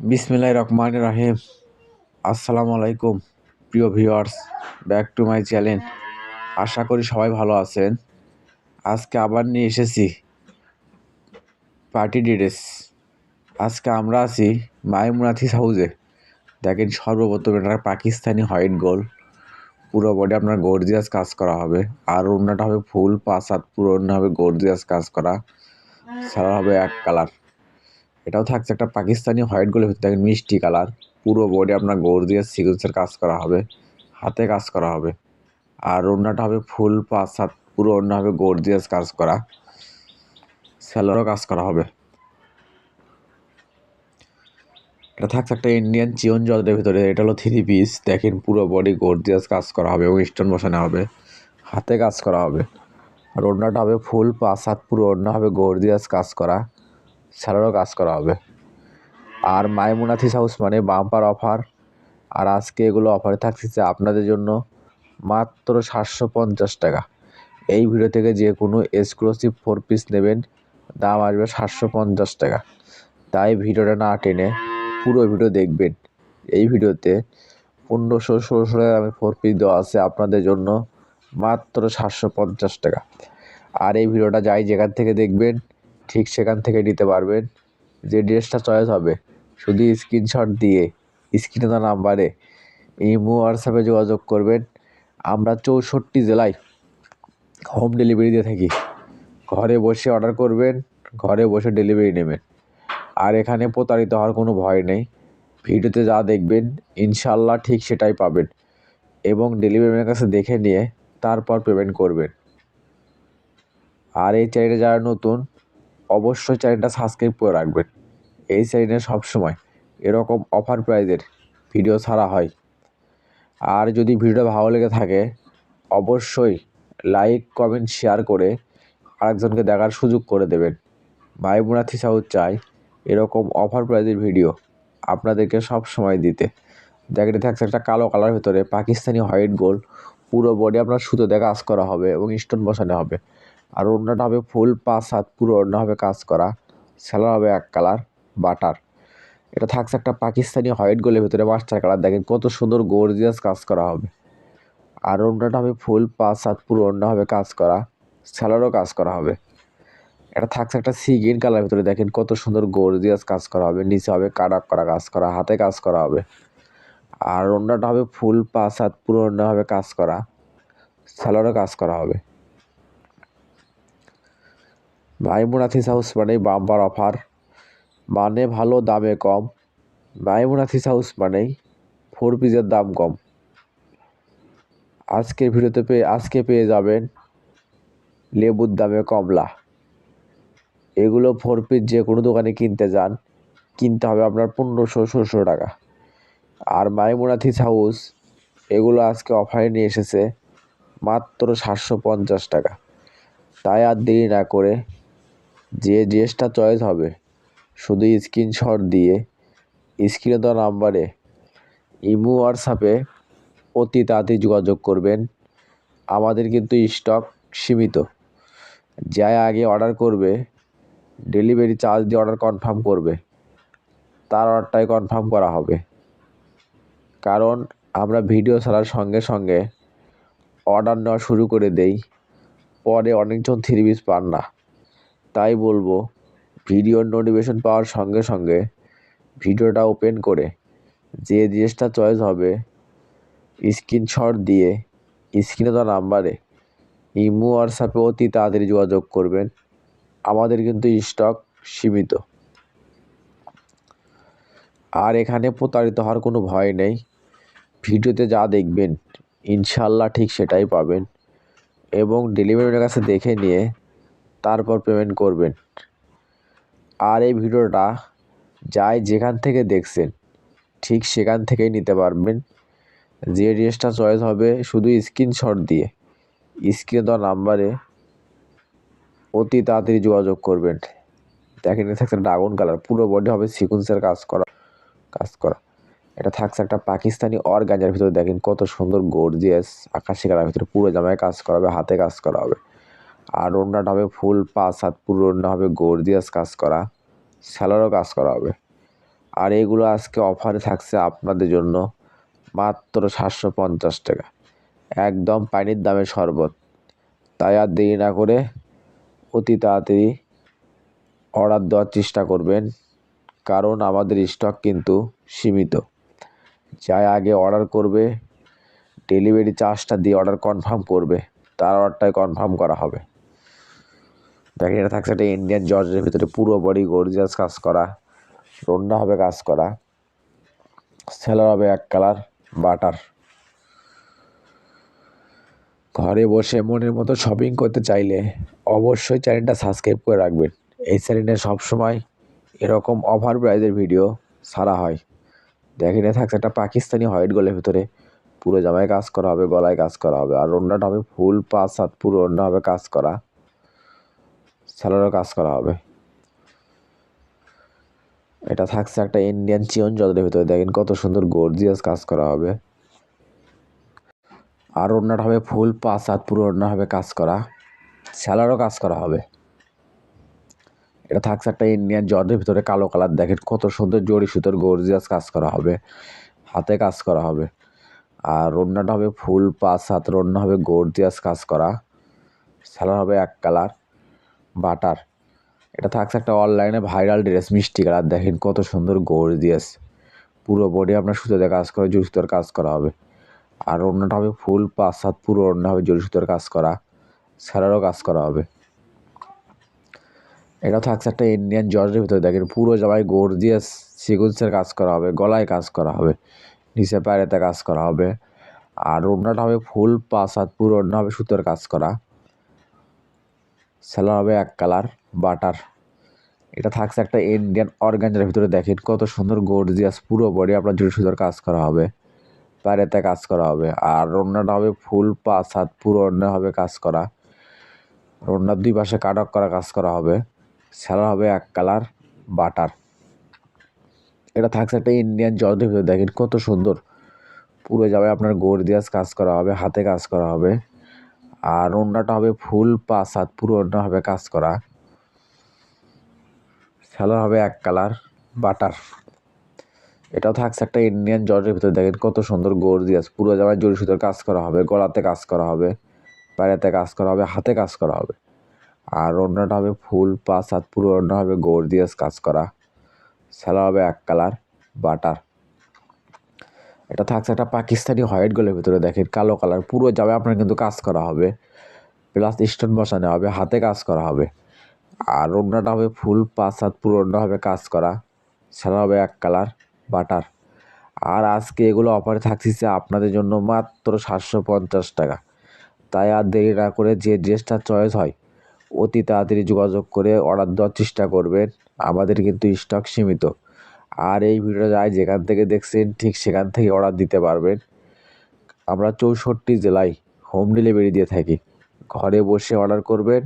বিসমিল্লাহ রহমান রাহিম। আসসালামু আলাইকুম প্রিয় viewers, back to my channel. আশা করি সবাই ভালো আছেন। আজকে আবার নিয়ে এসেছি পার্টি ডিটেলস আজকে আমরা আছি মাইমুনাথিস হাউজে। দেখেন সর্বপ্রথম এটা পাকিস্তানি হোয়াইট গোল পুরো বডি আপনার গর্জিয়াস কাজ করা হবে। আর অন্যটা হবে ফুল, পাঁচ হাত পুরো অন্য হবে গর্জিয়াস কাজ করা। সারা হবে এক কালার। এটাও থাকছে একটা পাকিস্তানি হোয়াইট গোলের ভিতরে দেখেন মিষ্টি কালার। পুরো বডি আপনার গোর দিয়ে সিকুয়েন্সের কাজ করা হবে, হাতে কাজ করা হবে। আর অন্যটা হবে ফুল পাঁচ হাত, পুরো অন্য হবে গর্জিয়াস কাজ করা। স্যালোরও কাজ করা হবে। এটা থাকছে একটা ইন্ডিয়ান চিয়ন জলের ভিতরে, এটা হলো থ্রি পিস দেখেন পুরো বডি গর্জিয়াস কাজ করা হবে এবং স্টোন বসানো হবে, হাতে কাজ করা হবে। আর অন্যটা হবে ফুল পাঁচ হাত, পুরো অন্য হবে গর্জিয়াস কাজ করা। স্যালোরও কাজ করা হবে। আর মাইমুনাথিস হাউস মানে বাম্পার অফার। আর আজকে এগুলো অফারে থাকতেছে আপনাদের জন্য মাত্র সাতশো পঞ্চাশ টাকা। এই ভিডিও থেকে যে কোনো এক্সক্লুসিভ ফোর পিস নেবেন, দাম আসবে সাতশো পঞ্চাশ টাকা। তাই ভিডিওটা না টেনে পুরো ভিডিও দেখবেন। এই ভিডিওতে পনেরোশো ষোলোশো টাকা আমি ফোর পিস দেওয়া আছে আপনাদের জন্য মাত্র সাতশো পঞ্চাশ টাকা। আর এই ভিডিওটা যাই যেখান থেকে দেখবেন ঠিক সেখান থেকে নিতে পারবেন। যে ড্রেসটা চয়েস হবে, শুধু স্ক্রিনশট দিয়ে স্ক্রিনে দেওয়া নাম্বারে ইমো হোয়াটসঅ্যাপে যোগাযোগ করবেন। আমরা চৌষট্টি জেলায় হোম ডেলিভারি দিয়ে থাকি। ঘরে বসে অর্ডার করবেন, ঘরে বসে ডেলিভারি নেবেন। আর এখানে প্রতারিত হওয়ার কোনো ভয় নেই। ভিডিওতে যা দেখবেন ইনশাল্লাহ ঠিক সেটাই পাবেন। এবং ডেলিভারি ম্যানের কাছে দেখে নিয়ে তারপর পেমেন্ট করবেন। আর এই চ্যানেলে যারা নতুন অবশ্যই চ্যানেলটা সাবস্ক্রাইব করে রাখবেন। এই চ্যানেলে সবসময় এরকম অফার প্রাইজের ভিডিও ছাড়া হয়। আর যদি ভিডিওটা ভালো লেগে থাকে, অবশ্যই লাইক কমেন্ট শেয়ার করে আরেকজনকে দেখার সুযোগ করে দেবেন। ভাই মাইমুনা থিসাউদ চাই এরকম অফার প্রাইজের ভিডিও আপনাদেরকে সব সময় দিতে দেখেন থাকছে একটা কালো কালার ভিতরে পাকিস্তানি হোয়াইট গোল পুরো বডি আপনার সুতোতে কাজ করা হবে এবং স্টোন বসানো হবে। আর অন্যটা হবে ফুল পাঁচ হাত পুরো অন্য হবে কাজ করা। স্যালার হবে এক কালার, বাটার। এটা থাকছে একটা পাকিস্তানি হোয়াইট গোলের ভিতরে মাস্টার কালার। দেখেন কত সুন্দর গর্জিয়াস কাজ করা হবে। আর অন্যটা হবে ফুল পাঁচ হাত পুরো অন্য হবে কাজ করা। স্যালারও কাজ করা হবে। এটা থাকছে একটা সি গ্রিন কালার ভিতরে। দেখেন কত সুন্দর গর্জিয়াস কাজ করা হবে। নিচে হবে কাটাক করা কাজ করা, হাতে কাজ করা হবে। আর অন্যটা হবে ফুল পাঁচ হাত পুরো অন্য হবে কাজ করা। স্যালারও কাজ করা হবে। মাইমুনাথিস হাউস মানে বাম্পার অফার। মানে ভালো দামে কম। মাইমুনাথিস হাউস মানেই ফোর পিসের দাম কম। আজকের ভিডিওতে পেয়ে আজকে পেয়ে যাবেন লেবুর দামে কমলা। এগুলো ফোর পিস যে কোনো দোকানে কিনতে যান। কিনতে হবে আপনার পনেরোশো, ষোলোশো টাকা। আর মাইমুনাথিস হাউস এগুলো আজকে অফারে নিয়ে এসেছে মাত্র সাতশো পঞ্চাশ টাকা। তাই আর দেরি না করে যে ড্রেসটা চয়েস হবে, শুধু স্ক্রিনশট দিয়ে, স্ক্রিনে দেওয়া নাম্বারে ইমো, হোয়াটসঅ্যাপে অতি তাড়াতাড়ি যোগাযোগ করবেন। আমাদের কিন্তু স্টক সীমিত। যাই আগে অর্ডার করবে ডেলিভারি চার্জ দিয়ে অর্ডার কনফার্ম করবে, তার অর্ডারটাই কনফার্ম করা হবে। কারণ আমরা ভিডিও ছাড়ার সঙ্গে সঙ্গে অর্ডার নেওয়া শুরু করে দেই, পরে অনেকজন থ্রি পিস পান না। তাই বলব, ভিডিওর নোটিফিকেশন পাওয়ার সঙ্গে সঙ্গে ভিডিওটা ওপেন করে, যে জিনিসটা চয়েস হবে, স্ক্রিনশট দিয়ে, স্ক্রিনে দেওয়া নাম্বারে ইমো, হোয়াটসঅ্যাপে অতি তাড়াতাড়ি যোগাযোগ করবেন। আমাদের কিন্তু স্টক সীমিত। আর এখানে প্রতারিত হওয়ার কোনো ভয় নেই। ভিডিওতে যা দেখবেন ইনশাল্লাহ ঠিক সেটাই পাবেন। এবং ডেলিভারির কাছে দেখে নিয়ে তারপর পেমেন্ট করবেন। আর এই ভিডিওটা যাই যেখান থেকে দেখছেন, ঠিক সেখান থেকেই নিতে পারবেন। যে ড্রেসটা চয়েস হবে, শুধু স্ক্রিনশট দিয়ে স্ক্রিনে দেওয়া নাম্বারে অতি তাড়াতাড়ি যোগাযোগ করবেন। দেখেন, এটা থাকছে ড্রাগন কালার পুরো বডি হবে সিকুন্সের কাজ করা কাজ করা। এটা থাকছে একটা পাকিস্তানি অর্গাঞ্জার ভিতরে দেখেন কত সুন্দর গর্জিয়াস আকাশি কালার ভিতরে পুরো জামায় কাজ করা হবে, হাতে কাজ করা হবে। আর ওড়নাটা হবে ফুল পাঁচ হাত পুরো ওড়না হবে গর্জিয়াস কাজ করা, স্যালারও কাজ করা হবে। আর এগুলো আজকে অফারে থাকছে আপনাদের জন্য মাত্র সাতশো পঞ্চাশ টাকা। একদম পানির দামে শরবত। তাই আর দেরি না করে অতি তাড়াতাড়ি অর্ডার দেওয়ার চেষ্টা করবেন, কারণ আমাদের স্টক কিন্তু সীমিত। যাই আগে অর্ডার করবে, ডেলিভারি চার্জটা দিয়ে অর্ডার কনফার্ম করবে, তার অর্ডারটাই কনফার্ম করা হবে। এটা থাকছে একটা ইন্ডিয়ান জর্জের ভিতরে পুরো বডি গর্জিয়াস কাজ করা। রন্না হবে কাজ করা। সেলার হবে এক কালার বাটার ঘরে বসে মনের মতো শপিং করতে চাইলে অবশ্যই চ্যানেলটা সাবস্ক্রাইব করে রাখবেন। এই চ্যানেলে সবসময় এরকম অফার প্রাইজের ভিডিও ছাড়া হয়। দেখেন থাকছে একটা পাকিস্তানি হোয়াইট গোলের ভিতরে। পুরো জামায় কাজ করা হবে, গলায় কাজ করা হবে। আর ওড়নাটা হবে ফুল পাঁচ সাত পুরো ওড়না হবে কাজ করা। স্যালোরও কাজ করা হবে। এটা থাকছে একটা ইন্ডিয়ান চিয়ন জলের ভিতরে। দেখেন কত সুন্দর গর্জিয়াস কাজ করা হবে। আর ওড়নাটা হবে ফুল পাঁচ সাত পুরো ওড়না হবে কাজ করা। স্যালারও কাজ করা হবে। এটা থাকছে একটা ইন্ডিয়ান জর্জের ভিতরে কালো কালার। দেখেন কত সুন্দর জড়ি সুতোর গর্জিয়াস কাজ করা হবে। হাতে কাজ করা হবে। আর রন্নাটা হবে ফুল পাঁচ হাত রন্না হবে গর্জিয়াস কাজ করা। স্যালার হবে এক কালার। বাটার। এটা থাকছে একটা অনলাইনে ভাইরাল ড্রেস মিষ্টি কালার। দেখেন কত সুন্দর গর্জিয়াস পুরো বডি আপনার সুতোতে কাজ করে জড়ি সুতোর কাজ করা হবে। আর অন্যটা হবে ফুল পাঁচ সাত পুরো অন্য হবে জড়ি সুতোর কাজ করা। স্যালারও কাজ করা হবে। এটা থাকছে একটা ইন্ডিয়ান জর্জের ভিতরে। দেখেন পুরো জামায় গর্জিয়াস সিকুয়েন্সের কাজ করা হবে, গলায় কাজ করা হবে, নিচে পায়েতে কাজ করা হবে। আর ওড়নাটা হবে ফুল পাঁচ হাত পুরো ওড়না হবে সুতোর কাজ করা। স্যালার হবে এক কালার, বাটার। এটা থাকছে একটা ইন্ডিয়ান অর্গানজার ভিতরে, দেখেন কত সুন্দর গর্জিয়াস পুরো বডি আপনার জুড়ে সুতোর কাজ করা হবে। পায়েতে কাজ করা হবে। আর ওড়নাটা হবে ফুল পাঁচ হাত, পুরো ওড়না হবে কাজ করা। ওড়নার দুই পাশে কাটক করা কাজ করা হবে। স্যালার হবে এক কালার, বাটার। এটা থাকছে একটা ইন্ডিয়ান জর্জের ভিতরে, দেখেন কত সুন্দর। পুরো যাবে, আপনার গর্জিয়াস কাজ করা হবে, হাতে কাজ করা হবে। আর ওড়নাটা হবে ফুল পাঁচ হাত পুরো ওড়না হবে কাজ করা। স্যালার হবে এক কালার, বাটার। এটাও থাকছে একটা ইন্ডিয়ান জর্জের ভিতরে। দেখেন কত সুন্দর গর্জিয়াস পুরো জামায় জড়ি সুতোর কাজ করা হবে, গলাতে কাজ করা হবে, পায়েতে কাজ করা হবে, হাতে কাজ করা হবে। আর ওড়নাটা হবে ফুল পাঁচ হাত পুরো ওড়না হবে গর্জিয়াস কাজ করা। স্যালার হবে এক কালার, বাটার। এটা থাকছে একটা পাকিস্তানি হোয়াইট গোলের ভিতরে, দেখেন কালো কালার, পুরো যাবে আপনার কিন্তু কাজ করা হবে। প্লাস স্টোন বসানো হবে, হাতে কাজ করা হবে। আর ওড়নাটা হবে ফুল পাঁচ হাত পুরো ওড়না হবে কাজ করা স্যালার হবে এক কালার বাটার। আর আজকে এগুলো অফারে থাকছে আপনাদের জন্য মাত্র সাতশো পঞ্চাশ টাকা। তাই আর দেরি না করে যে ড্রেসটা চয়েস হয়, অতি তাড়াতাড়ি যোগাযোগ করে অর্ডার দেওয়ার চেষ্টা করবেন। আমাদের কিন্তু স্টক সীমিত। আর এই ভিডিওটা যাই যেখান থেকে দেখছেন, ঠিক সেখান থেকে অর্ডার দিতে পারবেন। আমরা চৌষট্টি জেলায় হোম ডেলিভারি দিয়ে থাকি। ঘরে বসে অর্ডার করবেন,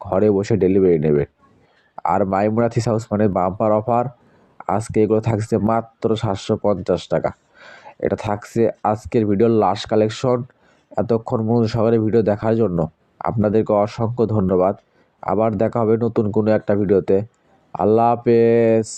ঘরে বসে ডেলিভারি নেবেন। আর মাইমুরাথিস হাউস মানে বাম্পার অফার আজকে এগুলো থাকছে মাত্র সাতশো পঞ্চাশ টাকা। এটা থাকছে আজকের ভিডিওর লাস্ট কালেকশন এতক্ষণ মনোযোগ সহকারে ভিডিও দেখার জন্য আপনাদেরকে অসংখ্য ধন্যবাদ। আবার দেখা হবে নতুন কোনো একটা ভিডিওতে আল্লাহ হাফেজ।